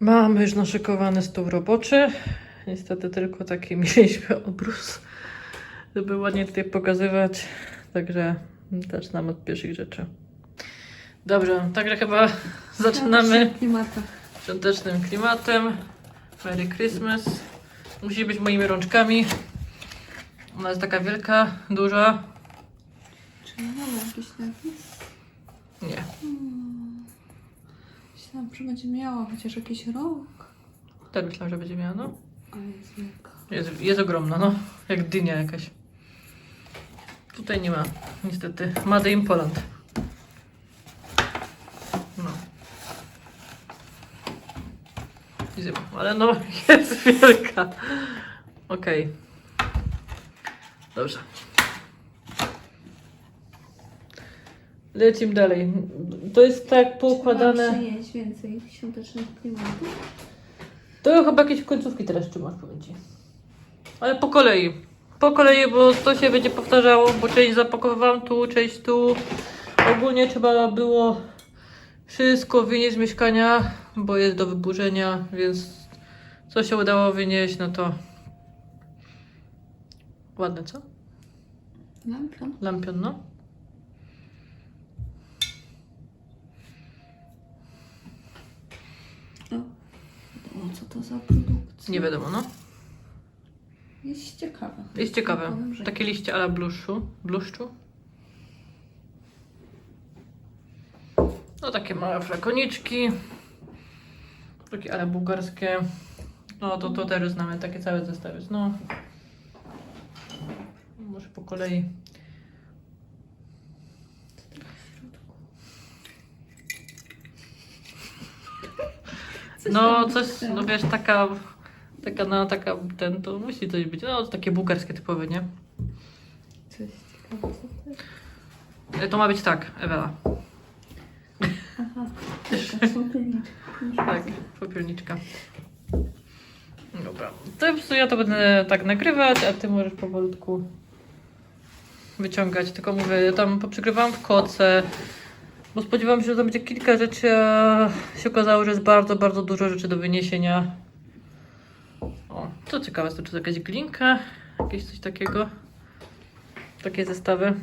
Mamy już naszykowany stół roboczy. Niestety tylko taki mieliśmy obrus, żeby ładnie tutaj pokazywać. Także zaczynamy od pierwszych rzeczy. Dobrze, także chyba zaczynamy świątecznym klimatem. Merry Christmas. Musi być moimi rączkami. Ona jest taka wielka, duża. Czy mamy jakiś napis? Nie. Myślałam, że będzie miała chociaż jakiś rok. Tak myślałam, że będzie miała, no. Ale jest wielka. Jest, jest ogromna, no. Jak dynia jakaś. Tutaj nie ma, niestety. Made in Poland. No. Widzimy, ale no, jest wielka. Okej. Dobrze. Lecimy dalej. To jest tak poukładane. mam przynieść więcej świątecznych klimatów? To chyba jakieś końcówki teraz trzymasz, powiem ci. Ale po kolei. Po kolei, bo to się będzie powtarzało, bo część zapakowywałam tu, część tu. Ogólnie trzeba było wszystko wynieść z mieszkania, bo jest do wyburzenia, więc co się udało wynieść, no to ładne, co? Lampion. Lampion, no. O, co to za produkcja? Nie wiadomo, no. Jest ciekawe. Jest ciekawe. Powiem, że Takie liście ala bluszczu. bluszczu. No takie małe flakoniczki. Takie ale bułgarskie. No to, to też znamy, takie całe zestawy. No. Może po kolei. Coś No tam coś, no wiesz, taka, taka, no taka, ten, to musi coś być. No takie bułgarskie typowe, nie? Coś ciekawego. E, To ma być tak, Ewela. Aha, taka. Tak, popielniczka. Dobra. To po prostu ja to będę tak nagrywać, a ty możesz powolutku wyciągać. Tylko mówię, ja tam poprzygrywałam w koce, bo spodziewałam się, że to będzie kilka rzeczy, a się okazało, że jest bardzo, bardzo dużo rzeczy do wyniesienia. O, co ciekawe, to czy to jakaś glinka, jakieś coś takiego. Takie zestawy.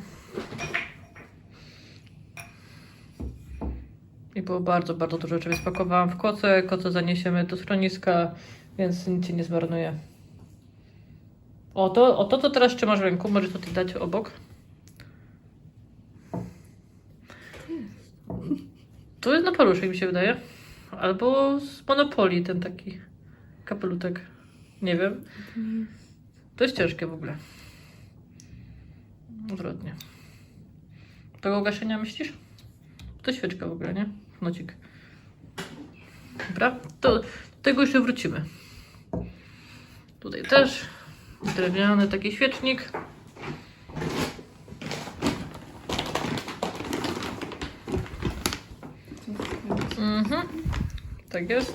I było bardzo, bardzo dużo rzeczy. Więc pakowałam w koce, koce zaniesiemy do schroniska, więc nic się nie zmarnuje. O to, o to, co teraz trzymasz w ręku, możesz tutaj dać obok. Paluszek, mi się wydaje. Albo z Monopoli, ten taki kapelutek. Nie wiem. To jest ciężkie w ogóle. Odwrotnie. Tego gaszenia myślisz? To świeczka w ogóle, nie? Nocik. Dobra, to do tego jeszcze wrócimy. Tutaj też drewniany taki świecznik. Mhm. Tak jest.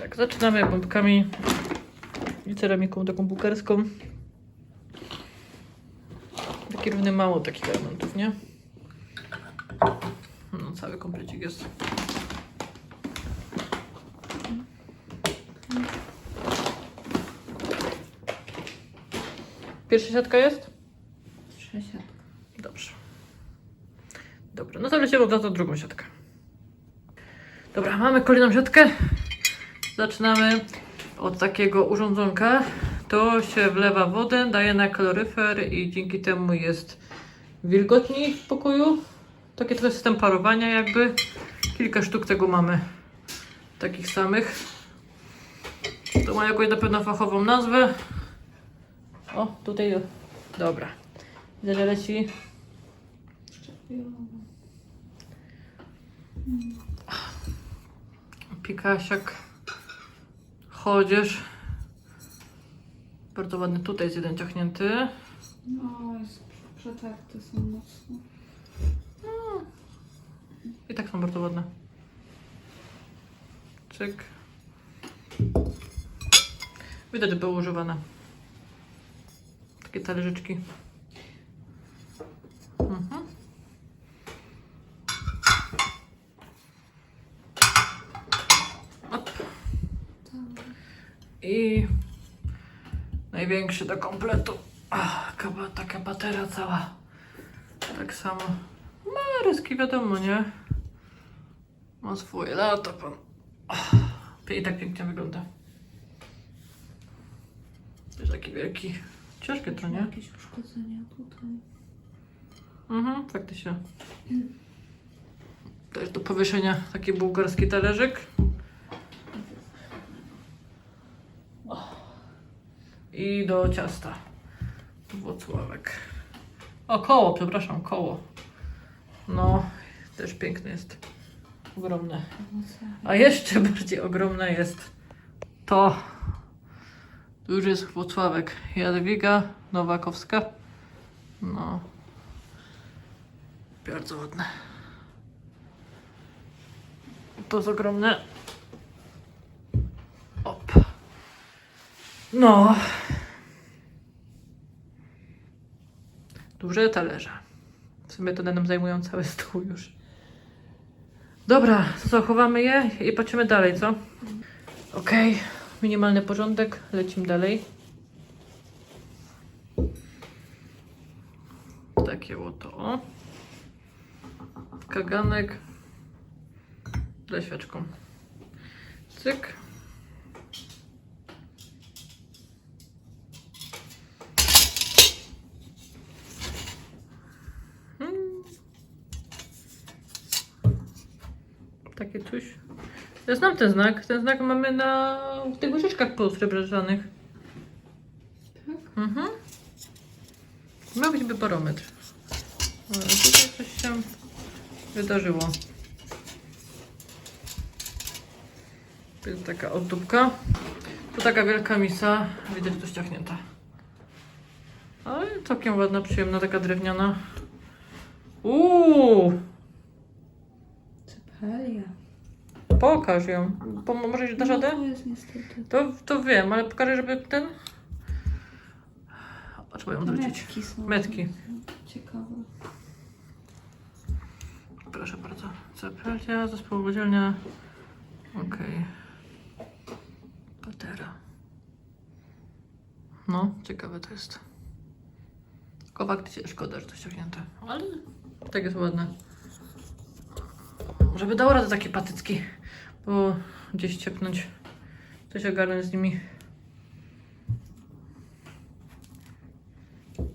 Tak, zaczynamy bombkami i ceramiką taką bułgarską. Taki równy mało takich elementów, nie? No, cały komplecik jest. Pierwsza siatka jest? Przesiadka. Dobrze. Dobra, no to drugą siatkę. Dobra, mamy kolejną siatkę. Zaczynamy od takiego urządzonka. To się wlewa wodę, daje na kaloryfer i dzięki temu jest wilgotniej w pokoju. Taki trochę system parowania jakby. Kilka sztuk tego mamy. Takich samych. To ma jakąś na pewno fachową nazwę. O, tutaj. Dobra. Że leci Pikasiak. Chodzisz. Bardzo ładny tutaj jest jeden ciachnięty. No, jest przetarty są mocno. I tak są bardzo ładne. Czyk. Widać, że były używane. Takie talerzyczki. I największy do kompletu. Ach, kaba, taka patera cała. Tak samo. Ma ryski, wiadomo, nie? Ma swoje lata pan. Ach, I tak pięknie wygląda. Jest taki wielki. Ciężkie to, nie? Jakieś uszkodzenia tutaj. Mhm, faktycznie. To jest do powieszenia taki bułgarski talerzyk. I do ciasta. Włocławek. O, koło, przepraszam, koło. No, też piękne jest. Ogromne. A jeszcze bardziej ogromne jest to. Tu już jest Włocławek. Jadwiga Nowakowska. No. Bardzo ładne. To jest ogromne. Op. No. Duże talerze. W sumie to nam zajmują cały stół już. Dobra, to co, chowamy je i patrzymy dalej, co? Okej, minimalny porządek, lecimy dalej. Takie oto. Kaganek ze świeczką. Cyk. Hmm. Takie coś. Ja znam ten znak. Ten znak mamy na w tych łyżeczkach posrebrzanych. Tak? Mhm. Miał być barometr. Ale tutaj coś się wydarzyło. Jest taka ozdóbka. Tu taka wielka misa. Widać, tu ściągnięta. Ale całkiem ładna, przyjemna, taka drewniana. Uuu! Cepelia. Pokaż ją. Pomożesz dasz radę? No, to jest niestety. To, to wiem, ale pokażę, żeby ten... A trzeba ją zwrócić. Metki są. Metki. Ciekawe. Proszę bardzo. Cepelia, zespół wydzielnia. Okej. Patera. No, ciekawe to jest. Tylko faktycznie szkoda, że to ściągnięte. Ale tak jest ładne. Żeby dał radę taki patycki. Bo gdzieś ciepnąć. Coś ogarnąć z nimi.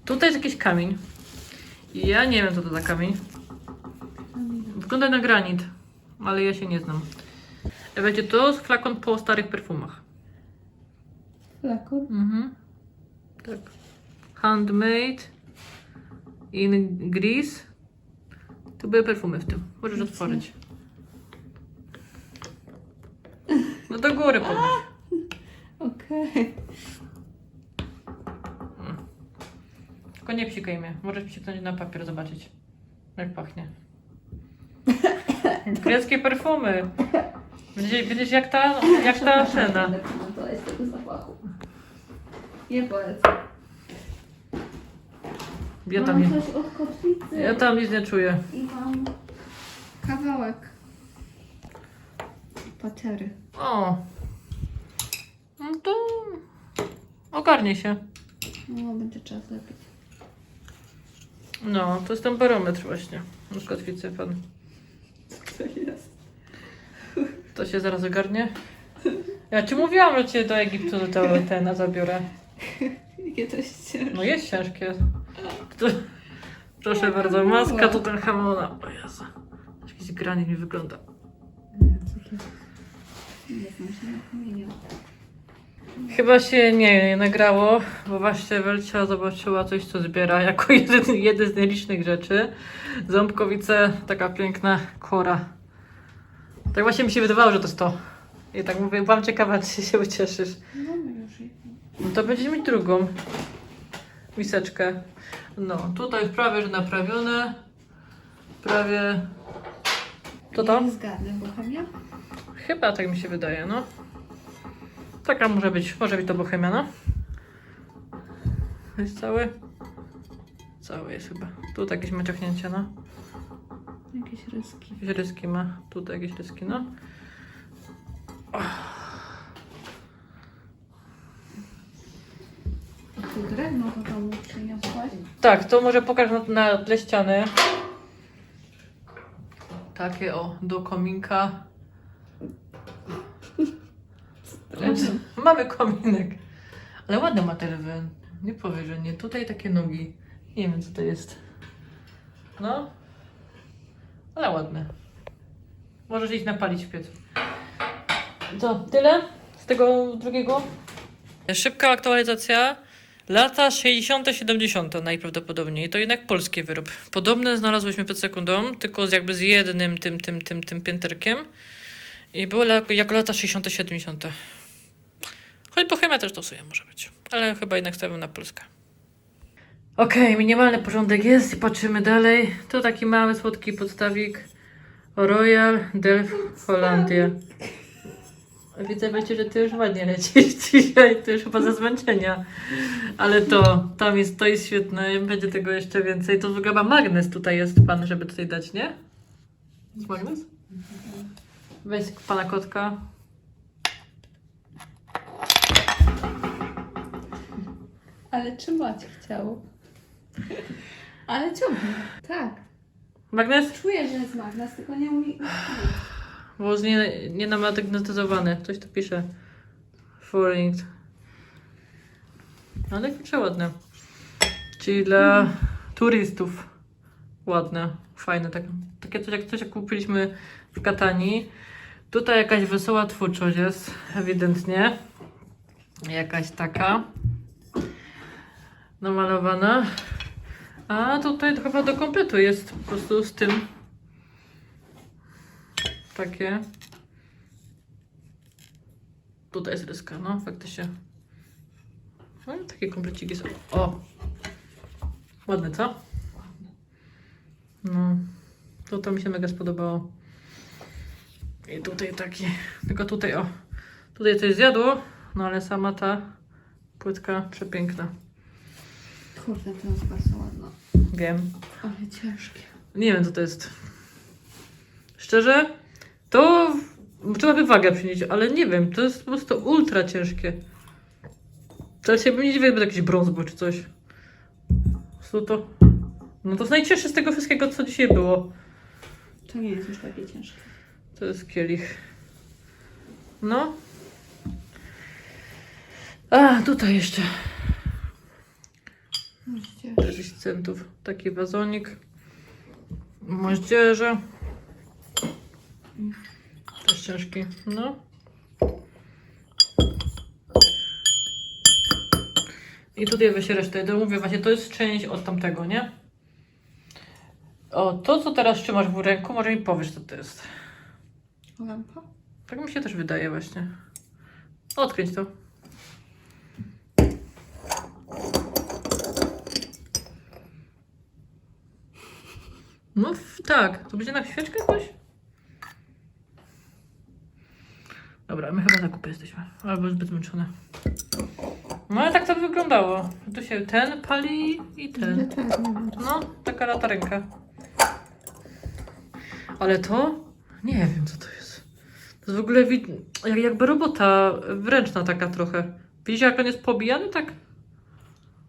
Tutaj jest jakiś kamień. Ja nie wiem co to za kamień. Wygląda na granit, ale ja się nie znam. Wiecie, to jest flakon po starych perfumach. Flakon. Mhm. Tak. Handmade in Greece. Tu były perfumy w tym. Możesz otworzyć. No do góry podnieś. Okej. Tylko nie psikaj mnie. Możesz psiknąć na papier, zobaczyć. Jak pachnie. Greckie perfumy. Będziesz, będziesz jak ta, jak ta szena. Nie komentować tego zapachu. Nie polecam. Ja tam, nie, Mam coś od kotwicy. ja tam nic nie czuję. I mam kawałek patery. O. No to ogarnie się. No, będzie czas lepiej. No, to jest ten barometr właśnie. Z kotwicy pan. Co jest? To się zaraz ogarnie. Ja ci mówiłam, że cię do Egiptu do ten zabiorę. Jakie to jest ciężkie. No jest ciężkie. To, proszę bardzo, maska to ten hamona. O Jezu. Jakiś granit mi wygląda. Nie. Chyba się nie, nagrało, bo właśnie Welcia zobaczyła coś, co zbiera jako jeden, jeden z nielicznych rzeczy. Ząbkowice, taka piękna kora. Tak właśnie mi się wydawało, że to jest to. I tak mówię, byłam ciekawa, czy się ucieszysz. Mamy już. No to będziesz mieć drugą miseczkę. No, tutaj prawie, że naprawione. Prawie... To to? Nie zgadnę, bohemia? Chyba tak mi się wydaje, no. Taka może być, może być to bohemia, no. Jest cały? Cały jest chyba. Tu jakieś ma ciągnięcie, no. Jakieś ryski. Jakieś ryski ma. Tutaj jakieś ryski, no. Tu drewno do domu przyniosłaś. Tak, to może pokaż na, na tle ściany. Takie o, do kominka. Mamy kominek. Ale ładny ma te lwy. Nie powie, że nie. Tutaj takie nogi. Nie wiem, co to jest. No. Ale ładne. Możesz iść napalić w piecu. Co, tyle z tego drugiego? Szybka aktualizacja. Lata 60., 70. najprawdopodobniej. To jednak polski wyrób. Podobne znalazłyśmy przed sekundą, tylko z jakby z jednym tym, tym, tym, tym pięterkiem. I było jako lata 60., 70. Choć Bohemia też stosuje, może być. Ale chyba jednak stawiam na Polskę. Okej, minimalny porządek jest i patrzymy dalej. To taki mały, słodki podstawik. Royal Delft Holandia. Widzę, wiecie, że ty już ładnie lecisz dzisiaj, to już chyba ze zmęczenia. Ale to, tam jest, to jest świetne, będzie tego jeszcze więcej. To wygląda magnes tutaj jest pan, żeby tutaj dać, nie? Jest magnes? Weź pana kotka. Ale trzymać chciał. Ale ciągnie. Tak. Magnes? Czuję, że jest magnes, tylko nie umie. Jest nie, nie namagnetyzowany. Ktoś tu pisze. Foreign. Ale kurczę ładne. Czyli dla turystów. Ładne, fajne. Tak, takie coś jak coś jak kupiliśmy w Katanii. Tutaj jakaś wesoła twórczość jest, ewidentnie. Jakaś taka. Namalowana. A tutaj chyba do kompletu jest po prostu z tym. Takie. Tutaj jest ryska, no faktycznie. No, takie kompleciki są. O! Ładne, co? No. To, to mi się mega spodobało. I tutaj taki. Tylko tutaj, o. Tutaj coś zjadło, no ale sama ta płytka przepiękna. Kurde, to jest bardzo ładna. Wiem. Ale ciężkie. Nie wiem, co to jest. Szczerze, to trzeba by wagę przynieść, ale nie wiem, to jest po prostu ultra ciężkie. To się bym nie dziwię, jakby jakiś brąz był czy coś. Prostu to... No to jest najcięższe z tego wszystkiego, co dzisiaj było. To nie jest już takie ciężkie. To jest kielich. No. A, tutaj jeszcze. 40 centów. Taki wazonik. Moździerze. Też ciężki. No. I tutaj weź resztę. To mówię właśnie, to jest część od tamtego, nie? O, to co teraz trzymasz w ręku, może mi powiesz co to jest. Lampa? Tak mi się też wydaje właśnie. Odkręć to. No tak, to będzie na świeczkę jakoś? Dobra, my chyba na kupie jesteśmy. Albo zbyt zmęczone. No ale tak to wyglądało. Tu się ten pali i ten. No, taka latarenka. Ale to? Nie wiem, co to jest. To jest w ogóle wi- jak, jakby robota wręczna taka trochę. Widzisz, jak on jest pobijany? Tak?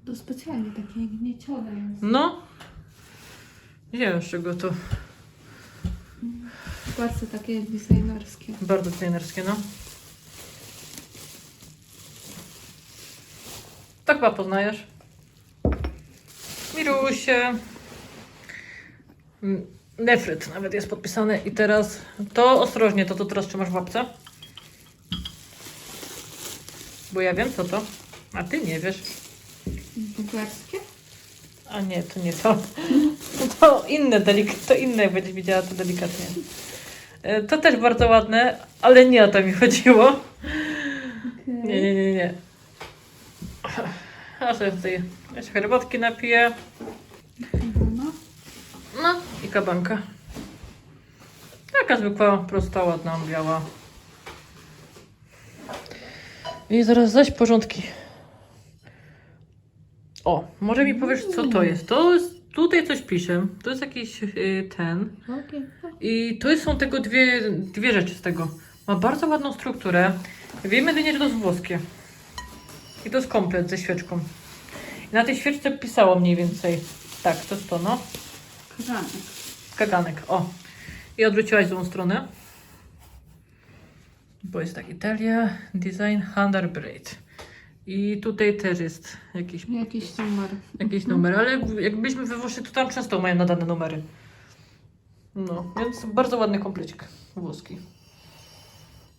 To specjalnie takie gniecione jest. No. Nie wiem, z czego to. Bardzo takie designerskie. Bardzo designerskie, no. Tak chyba poznajesz. Mirusie. Mm, Nefryt nawet jest podpisany. I teraz to ostrożnie, to to teraz trzymasz w łapce. Bo ja wiem co to. A ty nie wiesz. Bułgarskie? A nie, to nie to. To inne, delik- to inne, jak będziesz widziała to delikatnie. E, To też bardzo ładne, ale nie o to mi chodziło. Nie, nie, nie, nie. A sobie tutaj jeszcze herbatki napiję. No. No i kabanka. Taka zwykła, prosta, ładna, biała. I zaraz zaś porządki. O, może mi powiesz, co to jest? To jest, tutaj coś pisze. To jest jakiś y, ten. Okej. I tu są tego dwie, dwie rzeczy z tego. Ma bardzo ładną strukturę. Wiemy jedynie, że to jest włoskie. I to jest komplet ze świeczką. I na tej świeczce pisało mniej więcej. Tak, to jest to, no. Kaganek. Kaganek, o. I odwróciłaś tą stronę. Bo jest tak, Italia, design, Handar Braid. I tutaj też jest jakiś, Jakiś numer. jakiś numer, ale jakbyśmy we Włoszech, to tam często mają nadane numery. No, więc bardzo ładny komplecik włoski.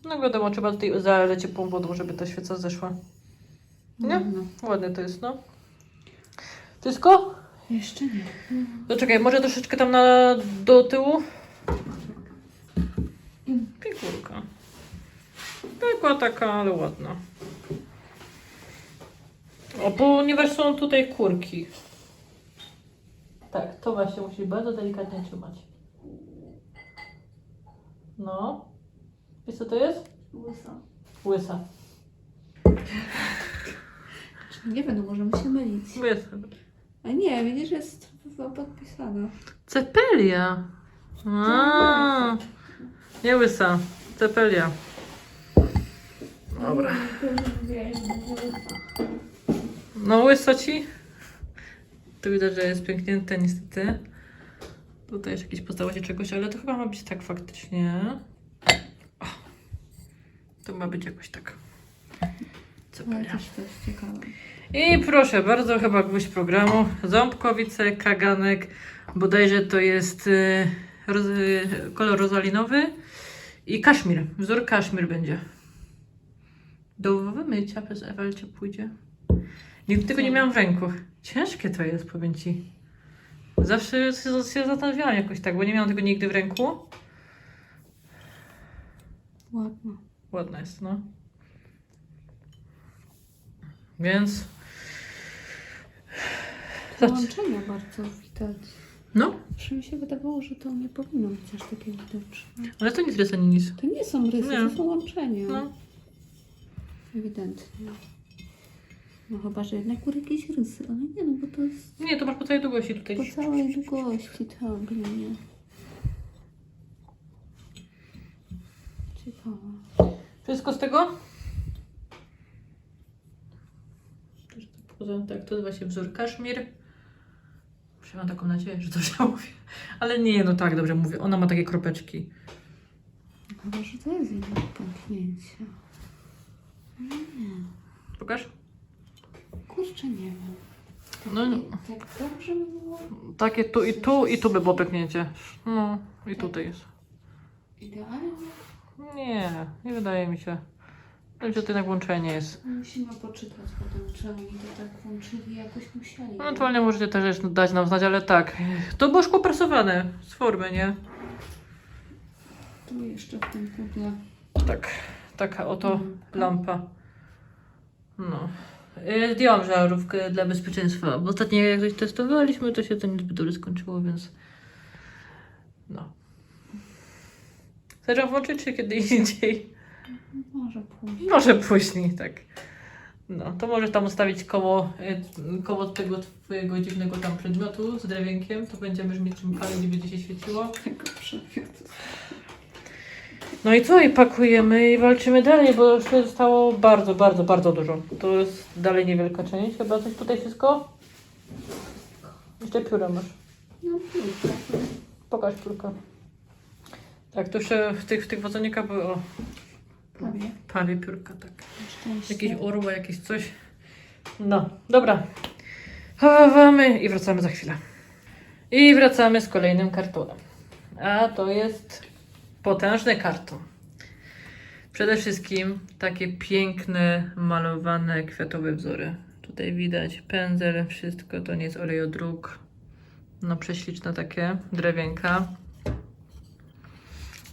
No wiadomo, trzeba tutaj zalać ciepłą wodą, żeby ta świeca zeszła. Nie? No. Ładne to jest, no. Wszystko? Jeszcze nie. No czekaj, może troszeczkę tam na, do tyłu? Figurka. Piekła taka, ale ładna. O, ponieważ są tutaj kurki. Tak, to właśnie musi bardzo delikatnie trzymać. No. Wiesz co to jest? Łysa. Łysa. Nie wiem, no możemy się mylić. Łysa. A nie, widzisz, jest chyba podpisana. Cepelia. A, nie łysa. Cepelia. Dobra. No łyso ci? Tu widać, że jest pięknięte niestety. Tutaj jeszcze jakieś postałości czegoś, ale to chyba ma być tak faktycznie. O, to ma być jakoś tak. Ale Cepelia. też to jest ciekawe. I proszę bardzo, chyba gwóźdź programu. Ząbkowice, kaganek, bodajże to jest y, roz, y, kolor rozalinowy i kaszmir. Wzór kaszmir będzie. Do wymycia przez Ewelcie pójdzie. Nigdy tego nie miałam w ręku. Ciężkie to jest, powiem Ci. Zawsze się, się zastanawiałam jakoś tak, bo nie miałam tego nigdy w ręku. Ładna. Ładna jest, no. Więc... Połączenia bardzo widać. No, Zawsze mi się wydawało, że to nie powinno być aż takie widoczne. ale to nic rys ani nic. To nie są rysy, Nie. to są łączenia. No. Ewidentnie. No chyba, że jednak były jakieś rysy, ale nie no, bo to jest Nie, to masz po całej długości tutaj. po całej długości tak, nie. Ciekawe. Wszystko z tego? Też tak Tak, to jest właśnie wzór kaszmir. Muszę mam taką nadzieję, że dobrze mówię. Ale nie, no tak, dobrze mówię. Ona ma takie kropeczki. Chyba, że to jest jednak pęknięcie. Pokaż? Kurczę, nie wiem. No. Tak dobrze by było takie tu i tu i tu by było pęknięcie. No, i tutaj jest. idealnie. Nie, nie wydaje mi się. Mi się, że to jednak łączenie jest. Musimy poczytać potem, czy oni to tak włączyli, jakoś musieli. Ewentualnie możecie też dać nam znać, ale tak. To było szkło prasowane z formy, nie? Tu jeszcze w tym pudle. Tak, taka oto lampa. No. Y, Zdjęłam żarówkę dla bezpieczeństwa, bo ostatnio jak coś testowaliśmy, to się to niezbyt dobrze skończyło, więc no. Ją włączyć, czy kiedy indziej? Może pójść. Może później, tak. No, to możesz tam ustawić koło, y, koło tego twojego dziwnego tam przedmiotu z drewienkiem, to będziemy już mieć czym palić i będzie się świeciło. Tego przedmiotu. No i co? I pakujemy i walczymy dalej, bo już zostało bardzo, bardzo, bardzo dużo. To jest dalej niewielka część. Chyba coś tutaj wszystko? Jeszcze pióra masz. No. Pokaż piórka. Tak, to jeszcze w tych, w tych wazonikach były o, Prawie. prawie piórka, tak. Jakieś orła, jakieś coś. No, dobra. Chowamy i wracamy za chwilę. I wracamy z kolejnym kartonem. A to jest potężny karton. Przede wszystkim takie piękne, malowane, kwiatowe wzory. Tutaj widać pędzel, wszystko to nie jest olejodruk. No prześliczne takie, drewienka.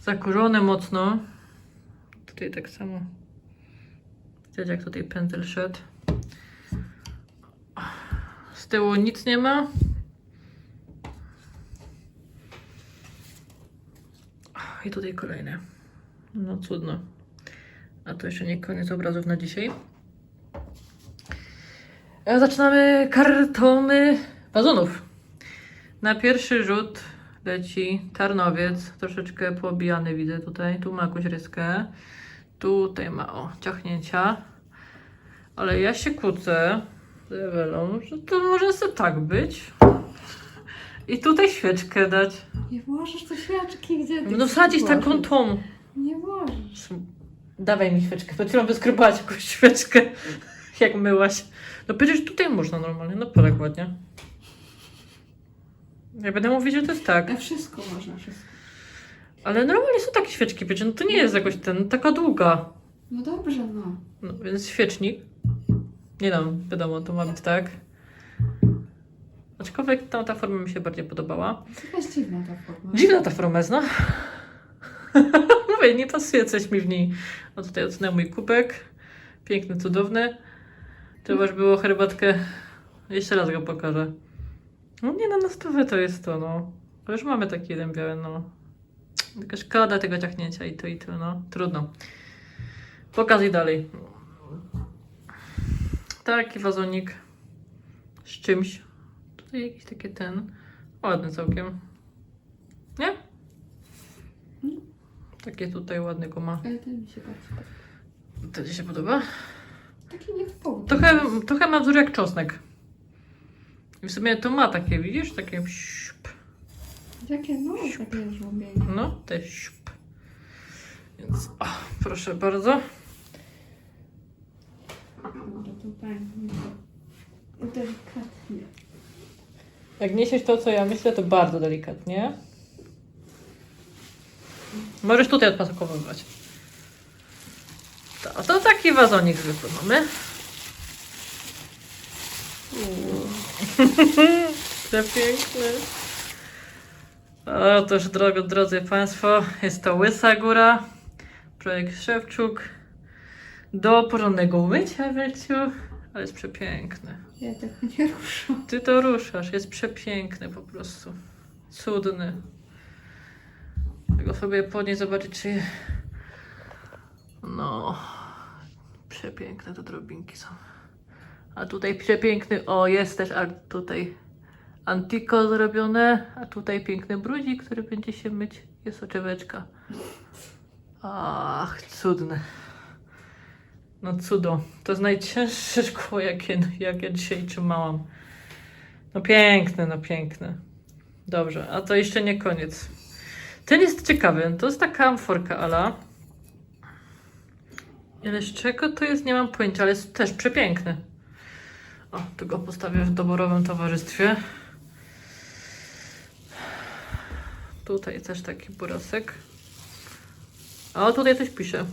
Zakurzone mocno. Tutaj tak samo Widać jak tutaj pędzel szedł. Z tyłu nic nie ma. I tutaj kolejne. No cudno. A to jeszcze nie koniec obrazów na dzisiaj. Zaczynamy kartony wazonów. Na pierwszy rzut leci tarnowiec, troszeczkę poobijany widzę tutaj. Tu ma jakąś ryskę. Tutaj ma o ciachnięcia. Ale ja się kłócę z Ewelą, że to może sobie tak być. I tutaj świeczkę dać. Nie włożysz do świeczki, gdzie ty No wsadzić taką tą. Nie włożysz. Dawaj mi świeczkę. Przed chwilą wyskrubałaś jakąś świeczkę, jak myłaś. No przecież tutaj można normalnie, no tak ładnie. Ja będę mówić, że to jest tak. Na wszystko można, wszystko. Ale normalnie są takie świeczki, wiecie, no to nie jest jakoś ten, taka długa. No dobrze, no. No więc świecznik. Nie no, wiadomo, to ma być tak. Aczkolwiek ta, ta forma mi się bardziej podobała. Jakaś dziwna ta forma. Dziwna ta forma jest, no. Mówię, nie pasuje coś mi w niej. No tutaj odsunę mój kubek. Piękny, cudowny. Trzeba już było herbatkę. Jeszcze raz go pokażę. No nie no, na stówę to jest to, no. Już mamy taki jeden biały, no. Tylko szkoda tego ciachnięcia i to i to, no. Trudno. Pokazuj dalej. Taki wazonik z czymś. Tutaj jakiś taki ten. Ładny całkiem. Nie? Takie tutaj ładnego ma. Ale ten mi się bardzo podoba. To ci się podoba? Taki nietypowy. Trochę, trochę ma wzór jak czosnek. I w sumie to ma takie, widzisz? Takie siup. Jakie no, takie żłobienie. No, te siup. Więc, o, proszę bardzo. Dobra, to fajnie. Delikatnie. Jak niesiesz to, co ja myślę, to bardzo delikatnie. Możesz tutaj odpakowywać. To, to taki wazonik zwykły mamy. Przepiękny. Otóż, drogo, drodzy Państwo, jest to Łysa Góra, projekt Szewczuk. Do porządnego umycia, Ewelciu, ale jest przepiękny. Ja tego nie ruszam. Ty to ruszasz, jest przepiękny po prostu. Cudny. Tego sobie podnieść, zobaczyć czy... No... Przepiękne te drobinki są. A tutaj przepiękny, o jest też art tutaj antiko zrobione, a tutaj piękny brudzik, który będzie się myć. Jest soczeweczka. Ach, cudne. No cudo. To jest najcięższe szkło, jakie, jakie dzisiaj trzymałam. No piękne, no piękne. Dobrze, a to jeszcze nie koniec. Ten jest ciekawy. To jest taka amforka ala. Ale z czego to jest, nie mam pojęcia, ale jest też przepiękny. O, tu go postawię w doborowym towarzystwie. Tutaj też taki burasek. A tutaj coś pisze.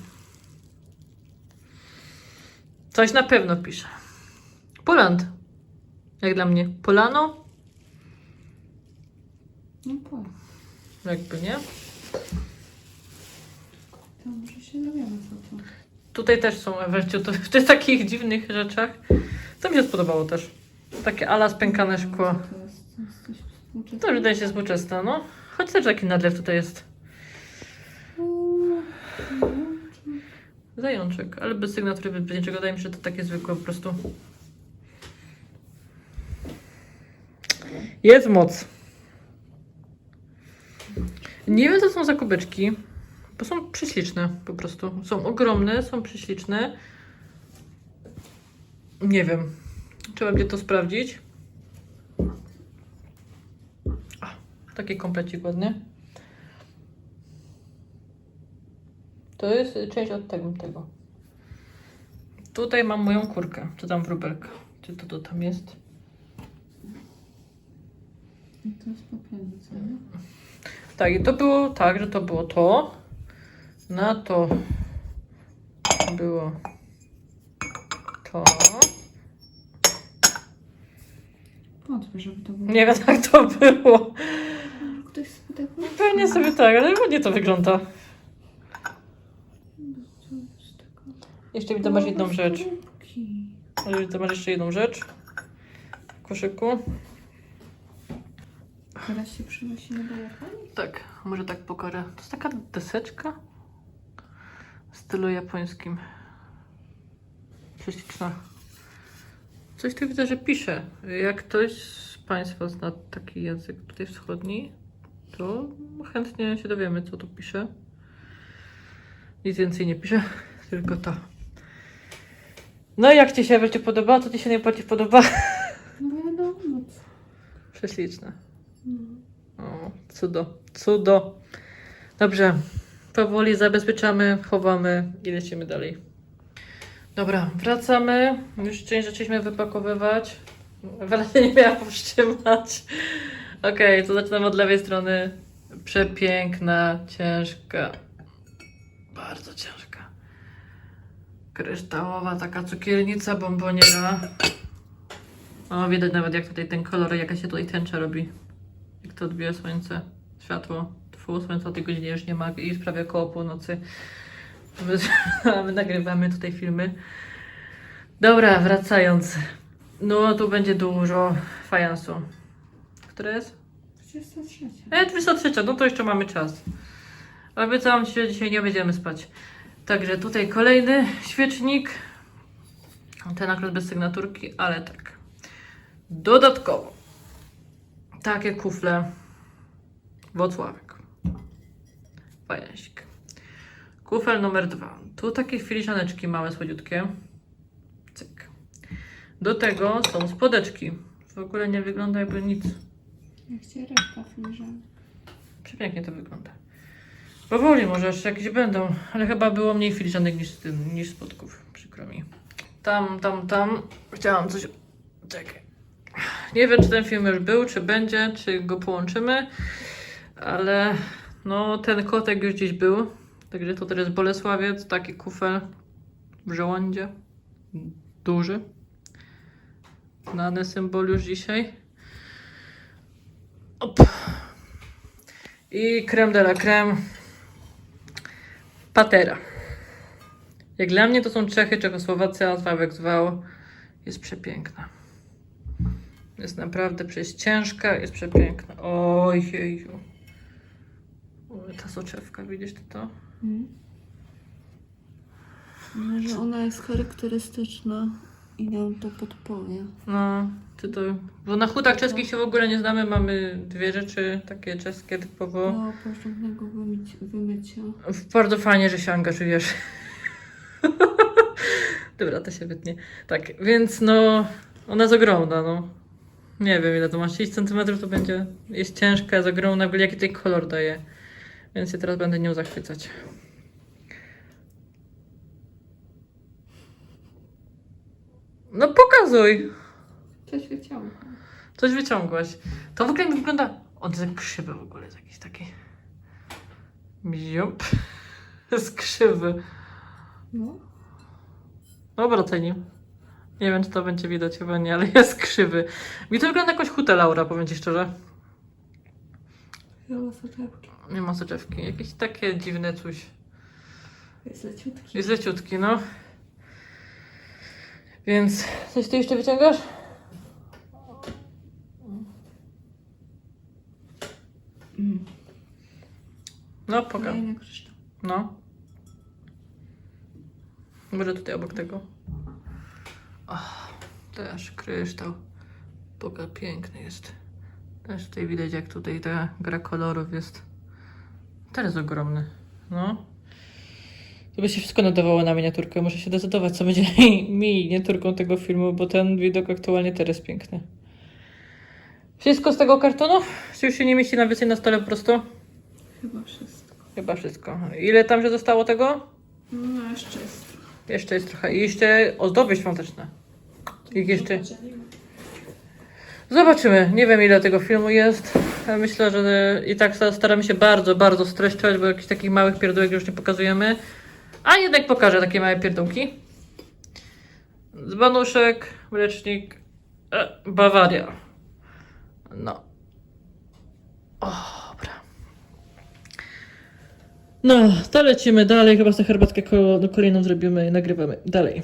Coś na pewno pisze. Poland. Jak dla mnie. Polano? No po. Jakby nie. To może się dowiemy co to. Tutaj też są Ewelciu, to w tych takich dziwnych rzeczach. To mi się spodobało też. Takie ala spękane szkło. To jest? To jest coś współczesnego? To wydaje się współczesne, no. Choć też taki nadlew tutaj jest. Uuu, no, Zajączek, ale bez sygnatury, bez niczego. Wydaje mi się, że to takie zwykłe po prostu. Jest moc. Nie wiem, co są za kubeczki, bo są prześliczne po prostu. Są ogromne, są prześliczne. Nie wiem. Trzeba będzie to sprawdzić. O, taki komplecik ładny. To jest część od tego. tego. Tutaj mam moją kurkę, czy tam wróbelkę. Czy to, to tam jest? I to jest popielnica, nie? Tak, i to było tak, że to było to. Na to było to. Żeby to było. Nie wiem, jak to było. Ktoś sobie tak Pewnie sobie tak, ale ładnie to wygląda. To jest taka... Jeszcze mi to masz jedną rzecz. To masz jeszcze jedną rzecz w koszyku. Teraz się przynosimy do Japonii? Tak, może tak pokażę. To jest taka deseczka w stylu japońskim. Prześliczna. Coś tu widzę, że pisze. Jak ktoś z Państwa zna taki język tutaj wschodni, to chętnie się dowiemy, co tu pisze. Nic więcej nie pisze, tylko ta. No i jak Ci się będzie podoba? Co Ci się najbardziej podoba? No wiadomo. Prześliczne. No. O, cudo, cudo. Dobrze, powoli zabezpieczamy, chowamy i lecimy dalej. Dobra, wracamy. Już część zaczęliśmy wypakowywać. Się nie miała powstrzymać. Okej, to zaczynamy od lewej strony. Przepiękna, ciężka. Bardzo ciężka. Kryształowa taka cukiernica, bomboniera. O, widać nawet jak tutaj ten kolor, jaka się tutaj tęcza robi. Jak to odbija słońce, światło. Tfu, słońca o tej godzinie już nie ma i jest prawie koło północy. My, my nagrywamy tutaj filmy. Dobra, wracając. No, tu będzie dużo fajansu. Które jest? 23. E, 23, no to jeszcze mamy czas. Obiecałam Ci, że dzisiaj nie będziemy spać. Także tutaj kolejny świecznik. Ten akurat bez sygnaturki, ale tak. Dodatkowo takie kufle Wocławek. Fajansik. Kufel numer dwa. Tu takie filiżaneczki małe, słodziutkie. Cyk. Do tego są spodeczki. W ogóle nie wygląda jakby nic. Jak cię reszta filiżanek. Przepięknie to wygląda. Powoli może jeszcze jakieś będą, ale chyba było mniej filiżanek niż, tym, niż spotków. Przykro mi. Tam, tam, tam. Chciałam coś... Czekaj. Nie wiem, czy ten film już był, czy będzie, czy go połączymy, ale no ten kotek już gdzieś był. Także to teraz Bolesławiec, taki kufel w żołądzie. Duży. Znany symbol już dzisiaj. Op. I creme de la creme Patera. Jak dla mnie to są Czechy, Czechosłowacja, Sławek zwał. Jest przepiękna. Jest naprawdę przecież ciężka, jest przepiękna. Oj, ta soczewka, widzisz ty to? Mm. No, że ona jest charakterystyczna i nam to podpowie. No, ty to... Bo na hutach czeskich się w ogóle nie znamy, mamy dwie rzeczy takie czeskie typowo. Do porządnego wymycia. wymycia. Bardzo fajnie, że się angażujesz. Dobra, to się wytnie. Tak, więc no, ona jest ogromna, no. Nie wiem ile to ma, 6 cm to będzie, jest ciężka, jest ogromna, w ogóle jaki tutaj kolor daje. Więc się teraz będę nią zachwycać. No pokazuj! Coś wyciągnę. Coś wyciągłaś. To w ogóle mi wygląda... On jest krzywy w ogóle, jest jakiś taki... Ziup. Jest krzywy. No. Dobra. Nie wiem, czy to będzie widać chyba nie, ale jest krzywy. Mi to wygląda jakoś hutę Laura, powiem Ci szczerze. Chyba soczewki. Nie ma soczewki. Jakieś takie dziwne coś. Jest leciutki. Jest leciutki, no. Więc coś Ty jeszcze wyciągasz? No, pokaż. Kolejny kryształ. No. Może tutaj obok tego. Ach, też kryształ. Boga piękny jest. Też tutaj widać jak tutaj ta gra kolorów jest. Teraz ogromny. No. By się wszystko nadawało na miniaturkę. Muszę się decydować, co będzie miniaturką tego filmu, bo ten widok aktualnie teraz jest piękny. Wszystko z tego kartonu? Czy już się nie mieści na więcej na stole po prostu? Chyba wszystko. Chyba wszystko. Ile tam się zostało tego? No jeszcze jest. Jeszcze jest trochę. I jeszcze ozdoby świąteczne. I jeszcze. Zobaczymy. Nie wiem ile tego filmu jest. Myślę, że i tak staramy się bardzo, bardzo streszczać, bo jakichś takich małych pierdółek już nie pokazujemy. A jednak pokażę takie małe pierdółki. Dzbanuszek, mlecznik, e, Bawaria. No. Dobra. No, to lecimy dalej. Chyba sobie herbatkę ko- kolejną zrobimy i nagrywamy dalej.